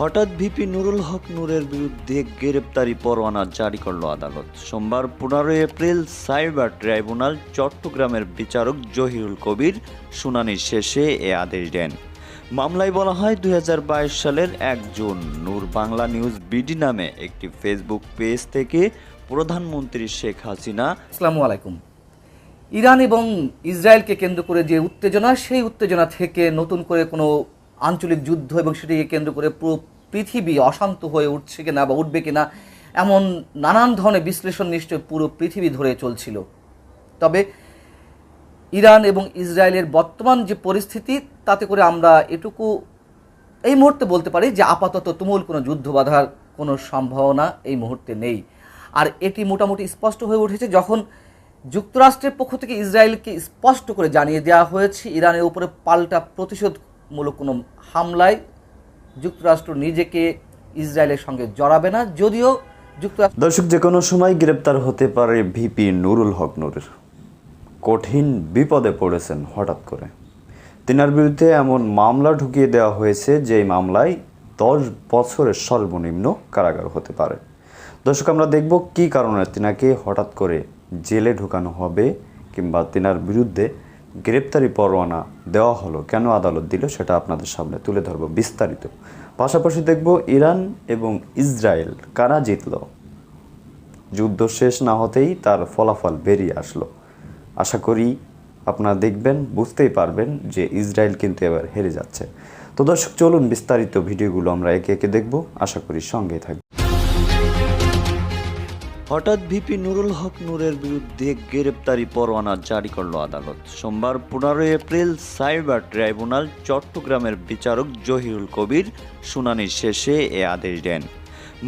হঠাৎ ভিপি নুরুল হক নূরের বিরুদ্ধে গ্রেপ্তারি পরোয়ানা জারি করল আদালত। সোমবার পনেরোই এপ্রিল সাইবার ট্রাইব্যুনাল চট্টগ্রামের বিচারক জহিরুল কবির শুনানি শেষে এ আদেশ দেন। মামলায় বলা হয়, দুই হাজার বাইশ সালের এক June Noor Bangla news BD নামে একটি ফেসবুক পেজ থেকে প্রধানমন্ত্রী শেখ হাসিনা আসসালামু আলাইকুম। ইরান এবং ইসরায়েলকে কেন্দ্র করে যে উত্তেজনা, সেই উত্তেজনা থেকে নতুন করে কোনো আঞ্চলিক যুদ্ধ এবং সেটিকে কেন্দ্র করে পুরো পৃথিবী অশান্ত হয়ে উঠছে কিনা বা উঠবে কিনা, এমন নানান ধরনের বিশ্লেষণ নিশ্চয় পুরো পৃথিবী ধরে চলছিল। তবে ইরান এবং ইসরায়েলের বর্তমান যে পরিস্থিতি, তাতে করে আমরা এটুকু এই মুহূর্তে বলতে পারি যে আপাতত তুমুল কোনো যুদ্ধ বাধার কোনো সম্ভাবনা এই মুহূর্তে নেই। আর এটি মোটামুটি স্পষ্ট হয়ে উঠেছে যখন যুক্তরাষ্ট্রের পক্ষ থেকে ইসরায়েলকে স্পষ্ট করে জানিয়ে দেওয়া হয়েছে, ইরানের উপরে পাল্টা প্রতিশোধমূলক কোনো হামলায় যুক্তরাষ্ট্র নিজেকে ইসরায়েলের সঙ্গে জড়াবে না, যদিও যুক্তরাষ্ট্র দর্শক, যে কোনো সময় গ্রেপ্তার হতে পারে ভিপি নুরুল হক নুরের। কঠিন বিপদে পড়েছেন হঠাৎ করে। তিনার বিরুদ্ধে এমন মামলা ঢুকিয়ে দেওয়া হয়েছে যে মামলায় দশ বছরের সর্বনিম্ন কারাগার হতে পারে। দর্শক, আমরা দেখব কি কারণে তিনাকে হঠাৎ করে জেলে ঢুকানো হবে কিংবা তিনার বিরুদ্ধে গ্রেপ্তারি পরোয়ানা দেওয়া হলো, কেন আদালত দিল সেটা আপনাদের সামনে তুলে ধরব বিস্তারিত। পাশাপাশি দেখব ইরান এবং ইসরায়েল, কারা জিতল? যুদ্ধ শেষ না হতেই তার ফলাফল বেরিয়ে আসলো। আশা করি আপনারা দেখবেন, বুঝতেই পারবেন যে ইসরায়েল কিন্তু এবার হেরে যাচ্ছে। তো দর্শক, চলুন বিস্তারিত ভিডিওগুলো আমরা একে একে দেখব। আশা করি সঙ্গেই থাকবে হঠাৎ ভিপি নুরুল হক নূরের বিরুদ্ধে গ্রেপ্তারি পরোয়ানা জারি করল আদালত। সোমবার পনেরোই এপ্রিল সাইবার ট্রাইব্যুনাল, চট্টগ্রামের বিচারক জহিরুল কবির শুনানি শেষে এ আদেশ দেন।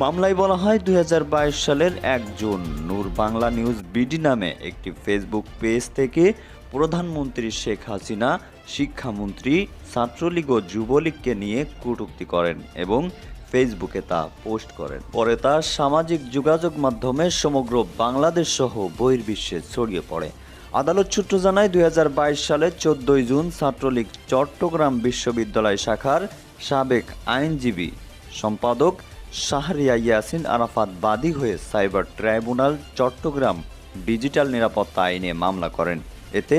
মামলায় বলা হয়, দুই হাজার বাইশ সালের এক June Noor Bangla news BD নামে একটি ফেসবুক পেজ থেকে প্রধানমন্ত্রী শেখ হাসিনা, শিক্ষামন্ত্রী, ছাত্রলীগ ও যুবলীগকে নিয়ে কটূক্তি করেন এবং ফেসবুকে তা পোস্ট করেন। পরে তা সামাজিক যোগাযোগ মাধ্যমে সমগ্র বাংলাদেশ সহ বহির্বিশ্বে ছড়িয়ে পড়ে। আদালত সূত্র জানায় দু হাজার বাইশ সালের চোদ্দই জুন ছাত্রলীগ চট্টগ্রাম বিশ্ববিদ্যালয় শাখার সাবেক আইনজীবী সম্পাদক শাহরিয়া ইয়াসিন আরাফাত বাদী হয়ে সাইবার ট্রাইব্যুনাল চট্টগ্রাম ডিজিটাল নিরাপত্তা আইনে মামলা করেন। এতে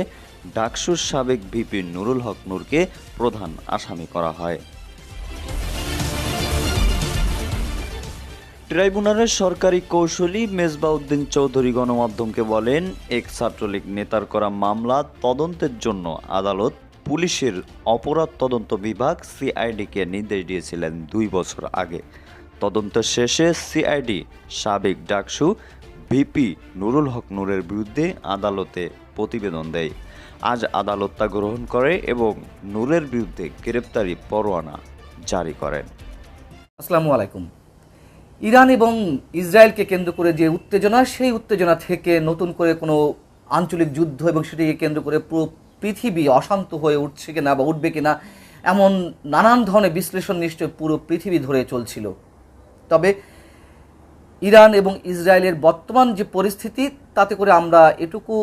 ডাকসুর সাবেক ভিপি নুরুল হক নূরকে প্রধান আসামি করা হয়। ট্রাইব্যুনালের সরকারি কৌশলী মেজবাউদ্দিন চৌধুরী গণমাধ্যমকে বলেন, এক ছাত্রলীগ নেতার করা মামলা তদন্তের জন্য আদালত পুলিশের অপরাধ তদন্ত বিভাগ সিআইডিকে নির্দেশ দিয়েছিলেন দুই বছর আগে। তদন্ত শেষে সিআইডি সাবেক ডাকসু ভিপি নুরুল হক নূরের বিরুদ্ধে আদালতে প্রতিবেদন দেয়। আজ আদালত তা গ্রহণ করে এবং নূরের বিরুদ্ধে গ্রেপ্তারি পরোয়ানা জারি করেন। আসসালামু আলাইকুম। ইরান এবং ইসরায়েলকে কেন্দ্র করে যে উত্তেজনা, সেই উত্তেজনা থেকে নতুন করে কোনো আঞ্চলিক যুদ্ধ এবং সেটিকে কেন্দ্র করে পুরো পৃথিবী অশান্ত হয়ে উঠছে কিনা বা উঠবে কিনা, এমন নানান ধরনের বিশ্লেষণ নিশ্চয় পুরো পৃথিবী ধরে চলছিল। তবে ইরান এবং ইসরায়েলের বর্তমান যে পরিস্থিতি, তাতে করে আমরা এটুকু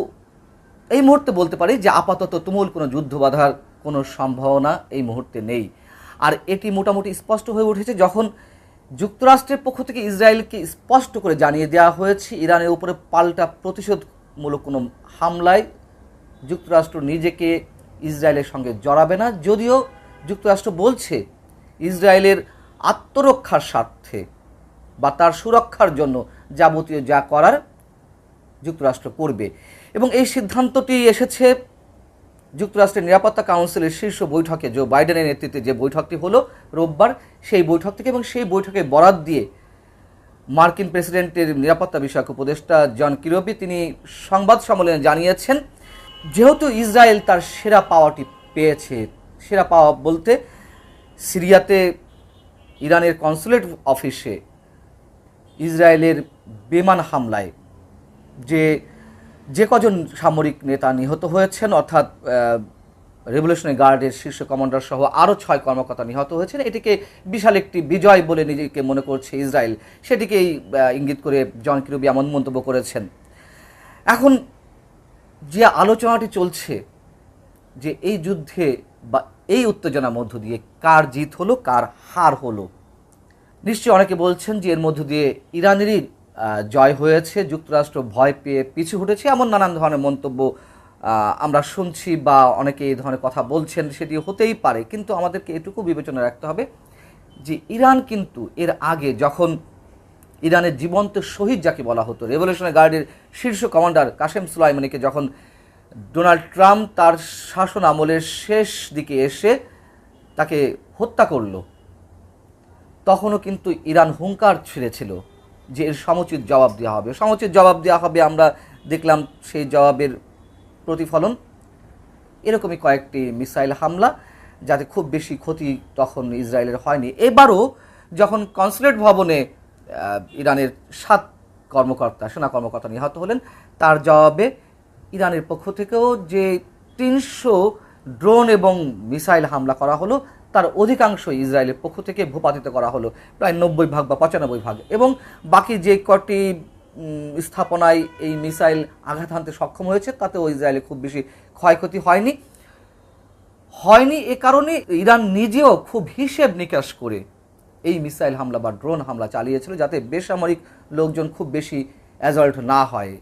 এই মুহূর্তে বলতে পারি যে আপাতত তুমুল কোনো যুদ্ধ বাধার কোনো সম্ভাবনা এই মুহূর্তে নেই। আর এটি মোটামুটি স্পষ্ট হয়ে উঠেছে যখন যুক্তরাষ্ট্রের পক্ষ থেকে ইসরায়েলকে স্পষ্ট করে জানিয়ে দেওয়া হয়েছে, ইরানের উপরে পাল্টা প্রতিশোধমূলক কোনো হামলায় যুক্তরাষ্ট্র নিজেকে ইসরায়েলের সঙ্গে জড়াবে না। যদিও যুক্তরাষ্ট্র বলছে, ইসরায়েলের আত্মরক্ষার স্বার্থে বা তার সুরক্ষার জন্য যাবতীয় যা করার যুক্তরাষ্ট্র করবে। এবং এই সিদ্ধান্তটি এসেছে যুক্তরাষ্ট্রের নিরাপত্তা কাউন্সিলের শীর্ষ বৈঠকে জো বাইডেনের নেতৃত্বে যে বৈঠকটি হলো রোববার, সেই বৈঠক থেকে এবং সেই বৈঠকে বরাত দিয়ে মার্কিন প্রেসিডেন্টের নিরাপত্তা বিষয়ক উপদেষ্টা জন কিরোপি তিনি সংবাদ সম্মেলনে জানিয়েছেন, যেহেতু ইসরায়েল তার সেরা পাওয়াটি পেয়েছে, সেরা পাওয়া বলতে সিরিয়াতে ইরানের কনসুলেট অফিসে ইসরায়েলের বিমান হামলায় যে যে কজন সামরিক নেতা নিহত হয়েছেন, অর্থাৎ রেভলিউশনারি গার্ডের শীর্ষ কমান্ডার সহ আরও ছয় কর্মকর্তা নিহত হয়েছেন। এটিকে বিশাল একটি বিজয় বলে নিজেকে মনে করছে ইসরায়েল। সেটিকেই ইঙ্গিত করে জন কিরুবি এমন মন্তব্য করেছেন। এখন যে আলোচনাটি চলছে, যে এই যুদ্ধে বা এই উত্তেজনার মধ্য দিয়ে কার জিত হলো, কার হার হলো, নিশ্চয়ই অনেকে বলছেন যে এর মধ্য দিয়ে ইরানেরই জয় হয়েছে, যুক্তরাষ্ট্র ভয় পেয়ে পিছু হটেছে, এমন নানান ধরনের মন্তব্য আমরা শুনছি বা অনেকে এই ধরনের কথা বলছেন, সেটি হতেই পারে, কিন্তু আমাদেরকে এটুকু বিবেচনা রাখতে হবে যে ইরান কিন্তু এর আগে যখন ইরানের জীবন্ত শহীদ যাকে বলা হতো, রেভলিউশনারি গার্ডের শীর্ষ কমান্ডার কাশেম সুলাইমানিকে যখন ডোনাল্ড ট্রাম্প তার শাসন আমলের শেষ দিকে এসে তাকে হত্যা করল, তখনও কিন্তু ইরান হুঙ্কার ছেড়েছিল। যে এর সমুচিত জবাব দেওয়া হবে। সমুচিত জবাব দেওয়া হবে, আমরা দেখলাম সেই জবাবের প্রতিফলন। এরকমই কয়েকটি মিসাইল হামলা, যাতে খুব বেশি ক্ষতি তখন ইসরায়েলের হয়নি। এবারও যখন কনসুলেট ভবনে ইরানের সাত কর্মকর্তা, সেনা কর্মকর্তা নিহত হলেন, তার জবাবে ইরানের পক্ষ থেকেও যে তিনশো ড্রোন এবং মিসাইল হামলা করা হলো তার অধিকাংশ ইসরায়েলের পক্ষ থেকে ভূপাতিত করা হলো, প্রায় নব্বই ভাগ বা পঁচানব্বই ভাগ। এবং বাকি যে কটি স্থাপনায় এই মিসাইল আঘাত হানতে সক্ষম হয়েছে, তাতেও ইসরায়েলে খুব বেশি ক্ষয়ক্ষতি হয়নি। হয়নি এ কারণে ইরান নিজেও খুব হিসেব নিকাশ করে এই মিসাইল হামলা বা ড্রোন হামলা চালিয়েছিল, যাতে বেসামরিক লোকজন খুব বেশি অ্যাজল্ট না হয়।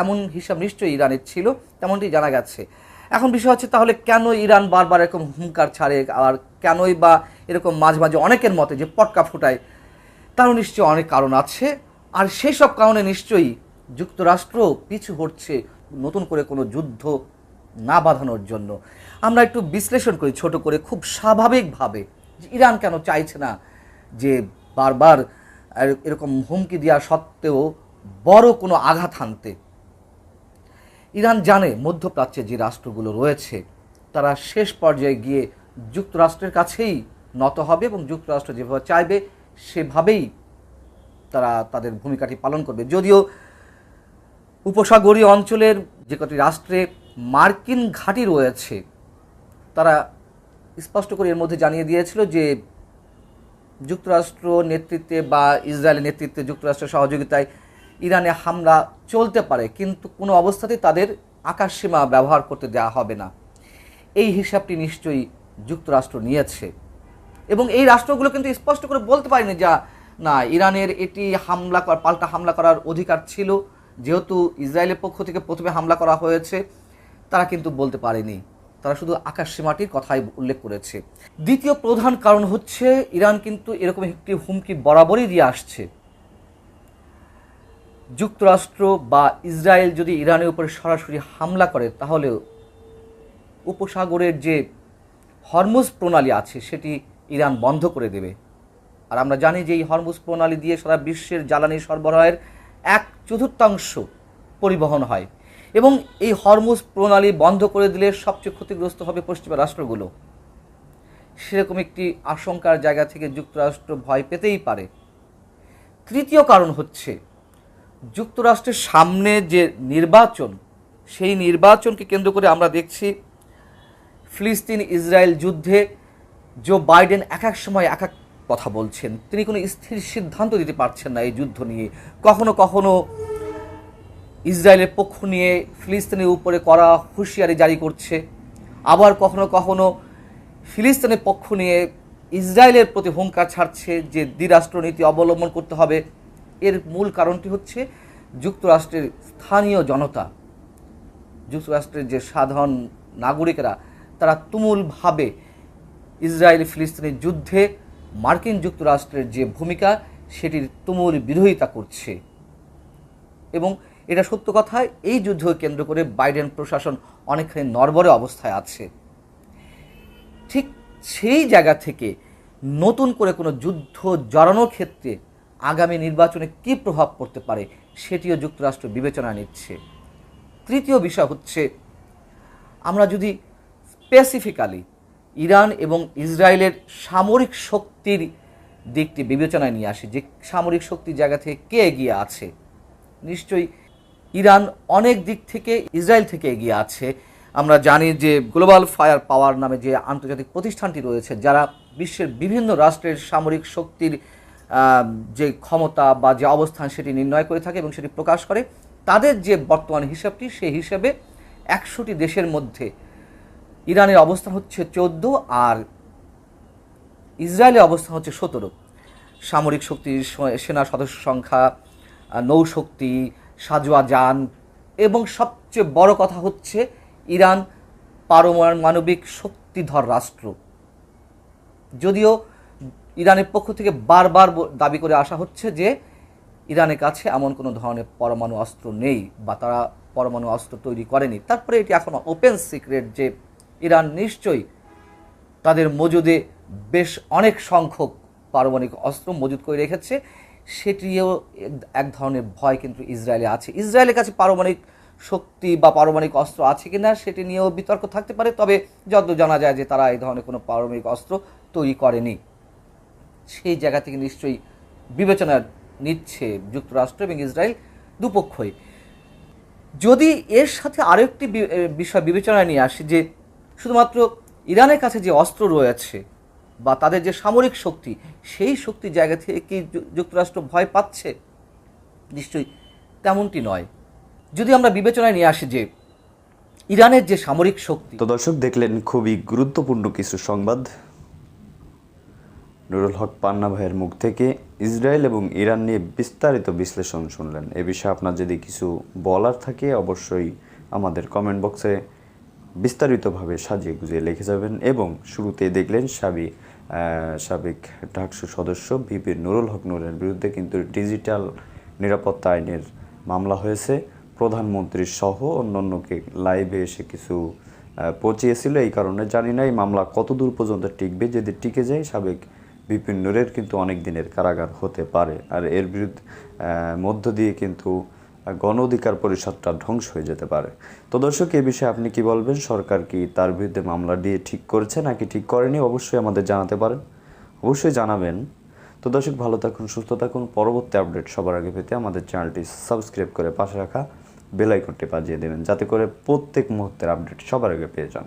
এমন হিসাব নিশ্চয়ই ইরানের ছিল, তেমনটি জানা গেছে। এখন বিষয় হচ্ছে তাহলে কেন ইরান বারবার এরকম হুঙ্কার ছাড়ে আর কেনই বা এরকম মাঝে মাঝে অনেকের মতে যে পটকা ফুটায়, তারও নিশ্চয়ই অনেক কারণ আছে। আর সেই সব কারণে নিশ্চয়ই যুক্তরাষ্ট্র পিছু হটছে নতুন করে কোনো যুদ্ধ না বাঁধানোর জন্য। আমরা একটু বিশ্লেষণ করি ছোট করে খুব স্বাভাবিকভাবে যে ইরান কেন চাইছে না যে বারবার এরকম হুমকি দেওয়া সত্ত্বেও বড় কোনো আঘাত হানতে। ইরান জানে মধ্যপ্রাচ্যে যে রাষ্ট্রগুলো রয়েছে, তারা শেষ পর্যায়ে গিয়ে যুক্তরাষ্ট্রের কাছেই নত হবে এবং যুক্তরাষ্ট্র যেভাবে চাইবে, সেভাবেই তারা তাদের ভূমিকাটি পালন করবে। যদিও উপসাগরীয় অঞ্চলের যে কটি রাষ্ট্রে মার্কিন ঘাঁটি রয়েছে, তারা স্পষ্ট করে এর মধ্যে জানিয়ে দিয়েছিল যে যুক্তরাষ্ট্র নেতৃত্বে বা ইসরায়েলের নেতৃত্বে যুক্তরাষ্ট্রের সহযোগিতায় ইরানে হামলা চলতে পারে, কিন্তু কোনো অবস্থাতেই তাদের আকাশসীমা ব্যবহার করতে দেওয়া হবে না। এই হিসাবটি নিশ্চয়ই যুক্তরাষ্ট্র নিয়েছে। এবং এই রাষ্ট্রগুলো কিন্তু স্পষ্ট করে বলতে পারেনি যা, না, ইরানের এটি হামলা পাল্টা হামলা করার অধিকার ছিল। যেহেতু ইসরায়েলের পক্ষ থেকে প্রথমে হামলা করা হয়েছে, তারা কিন্তু বলতে পারেনি। তারা শুধু আকাশ সীমাটির কথাই উল্লেখ করেছে। দ্বিতীয় প্রধান কারণ হচ্ছে, ইরান কিন্তু এরকম একটি হুমকি বরাবরই দিয়ে আসছে। যুক্তরাষ্ট্র বা ইসরায়েল যদি ইরানের উপরে সরাসরি হামলা করে তাহলে উপসাগরের যে হরমুজ প্রণালী আছে, সেটি ইরান বন্ধ করে দেবে। আর আমরা জানি যে এই হরমুজ প্রণালী দিয়ে সারা বিশ্বের জ্বালানি সরবরাহের এক চতুর্থাংশ পরিবহন হয়। এবং এই হরমুজ প্রণালী বন্ধ করে দিলে সবচেয়ে ক্ষতিগ্রস্ত হবে পশ্চিমা রাষ্ট্রগুলো। সেরকম একটি আশঙ্কার জায়গা থেকে যুক্তরাষ্ট্র ভয় পেতেই পারে। তৃতীয় কারণ হচ্ছে যুক্তরাষ্ট্রের সামনে যে নির্বাচন, সেই নির্বাচনকে কেন্দ্র করে আমরা দেখছি ফিলিস্তিন ইসরায়েল যুদ্ধে জো বাইডেন এক এক সময় এক এক কথা বলছেন। তিনি কোনো স্থির সিদ্ধান্ত দিতে পারছেন না এই যুদ্ধ নিয়ে। কখনো কখনো ইসরায়েলের পক্ষ নিয়ে ফিলিস্তিনের উপরে করা হুঁশিয়ারি জারি করছে। আবার কখনো কখনো ফিলিস্তিনের পক্ষ নিয়ে ইসরায়েলের প্রতি হুঙ্কার ছাড়ছে যে দ্বিরাষ্ট্রনীতি অবলম্বন করতে হবে। এর মূল কারণটি হচ্ছে যুক্তরাষ্ট্রের স্থানীয় জনতা, যুক্তরাষ্ট্রের যে সাধারণ নাগরিকেরা, তারা তুমুলভাবে ইসরায়েল ফিলিস্তিনের যুদ্ধে মার্কিন যুক্তরাষ্ট্রের যে ভূমিকা, সেটির তুমুল বিরোধিতা করছে। এবং এটা সত্য কথা, এই যুদ্ধকে কেন্দ্র করে বাইডেন প্রশাসন অনেকখানি নরবরে অবস্থায় আছে। ঠিক সেই জায়গা থেকে নতুন করে কোনো যুদ্ধ জড়ানোর ক্ষেত্রে আগামী নির্বাচনে কী প্রভাব পড়তে পারে সেটিও যুক্তরাষ্ট্র বিবেচনা নিচ্ছে। তৃতীয় বিষয় হচ্ছে, আমরা যদি স্পেসিফিক্যালি ইরান এবং ইসরায়েলের সামরিক শক্তির দিকটি বিবেচনায় নিয়ে আসি, যে সামরিক শক্তির জায়গা থেকে কে এগিয়ে আছে, নিশ্চয়ই ইরান অনেক দিক থেকে ইসরায়েল থেকে এগিয়ে আছে। আমরা জানি যে গ্লোবাল ফায়ার পাওয়ার নামে যে আন্তর্জাতিক প্রতিষ্ঠানটি রয়েছে, যারা বিশ্বের বিভিন্ন রাষ্ট্রের সামরিক শক্তির যে ক্ষমতা বা যে অবস্থান সেটি নির্ণয় করে থাকে এবং সেটি প্রকাশ করে, তাদের যে বর্তমান হিসাবটি, সেই হিসাবে একশোটি দেশের মধ্যে ইরানের অবস্থান হচ্ছে চোদ্দ আর ইসরায়েলের অবস্থান হচ্ছে সতেরো। সামরিক শক্তি, সেনা সদস্য সংখ্যা, নৌশক্তি, সাজোয়া যান এবং সবচেয়ে বড় কথা হচ্ছে ইরান পারমাণবিক শক্তিধর রাষ্ট্র। যদিও ইরানের পক্ষ থেকে বারবার দাবি করে আসা হচ্ছে যে ইরানের কাছে এমন কোনো ধরনের পরমাণু অস্ত্র নেই বা তারা পরমাণু অস্ত্র তৈরি করেনি। তারপরে এটি এখন ওপেন সিক্রেট যে ইরান নিশ্চয়ই তাদের মজুদে বেশ অনেক সংখ্যক পারমাণবিক অস্ত্র মজুদ করে রেখেছে। সেটিও এক- ধরনের ভয় কিন্তু ইসরায়েলে আছে। ইসরায়েলের কাছে পারমাণবিক শক্তি বা পারমাণবিক অস্ত্র আছে কিনা সেটি নিয়েও বিতর্ক থাকতে পারে, তবে যত জানা যায় যে তারা এই ধরনের কোনো পারমাণবিক অস্ত্র তৈরি করেনি। সেই জায়গা থেকে নিশ্চয়ই বিবেচনা নিচ্ছে যুক্তরাষ্ট্র এবং ইসরায়েল দুপক্ষই। যদি এর সাথে আরও একটি বিষয় বিবেচনায় নিয়ে আসি যে শুধুমাত্র ইরানের কাছে যে অস্ত্র রয়েছে বা তাদের যে সামরিক শক্তি, সেই শক্তির জায়গা থেকে কি যুক্তরাষ্ট্র ভয় পাচ্ছে? নিশ্চয়ই তেমনটি নয়। যদি আমরা বিবেচনায় নিয়ে আসি যে ইরানের যে সামরিক শক্তি তো দর্শক, দেখলেন খুবই গুরুত্বপূর্ণ কিছু সংবাদ। নুরুল হক পান্না ভাইয়ের মুখ থেকে ইসরায়েল এবং ইরান নিয়ে বিস্তারিত বিশ্লেষণ শুনলেন। এ বিষয়ে আপনার যদি কিছু বলার থাকে, অবশ্যই আমাদের কমেন্ট বক্সে বিস্তারিতভাবে সাজিয়ে গুজিয়ে লিখে যাবেন এবং শুরুতে দেখলেন সাবি সাবেক ডাকসু সদস্য ভিপি নুরুল হক নুরের বিরুদ্ধে কিন্তু ডিজিটাল নিরাপত্তা আইনের মামলা হয়েছে। প্রধানমন্ত্রী সহ অন্যান্যকে লাইভে এসে কিছু পচিয়েছিল। এই কারণে জানি না এই মামলা কত দূর পর্যন্ত টিকবে। যদি টিকে যায়, সাবেক বিপিন নুরের কিন্তু অনেক দিনের কারাগার হতে পারে। আর এর বিরুদ্ধে মধ্য দিয়ে কিন্তু গণ অধিকার পরিষদটা ধ্বংস হয়ে যেতে পারে। তো দর্শক এই বিষয়ে আপনি কি বলবেন? সরকার কি তার বিরুদ্ধে মামলা দিয়ে ঠিক করেছে নাকি ঠিক করেনি? অবশ্যই আমাদের জানাতে পারেন। অবশ্যই জানাবেন। তো দর্শক, ভালো থাকুন, সুস্থ থাকুন। পরবর্তী আপডেট সবার আগে পেতে আমাদের চ্যানেলটি সাবস্ক্রাইব করে পাশে রাখা বেল আইকনটি বাজিয়ে দেবেন, যাতে করে প্রত্যেক মুহূর্তের আপডেট সবার আগে পেয়ে যান।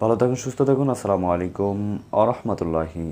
ভালো থাকুন, সুস্থ থাকুন। আসসালামু আলাইকুম আ রহমতুল্লাহি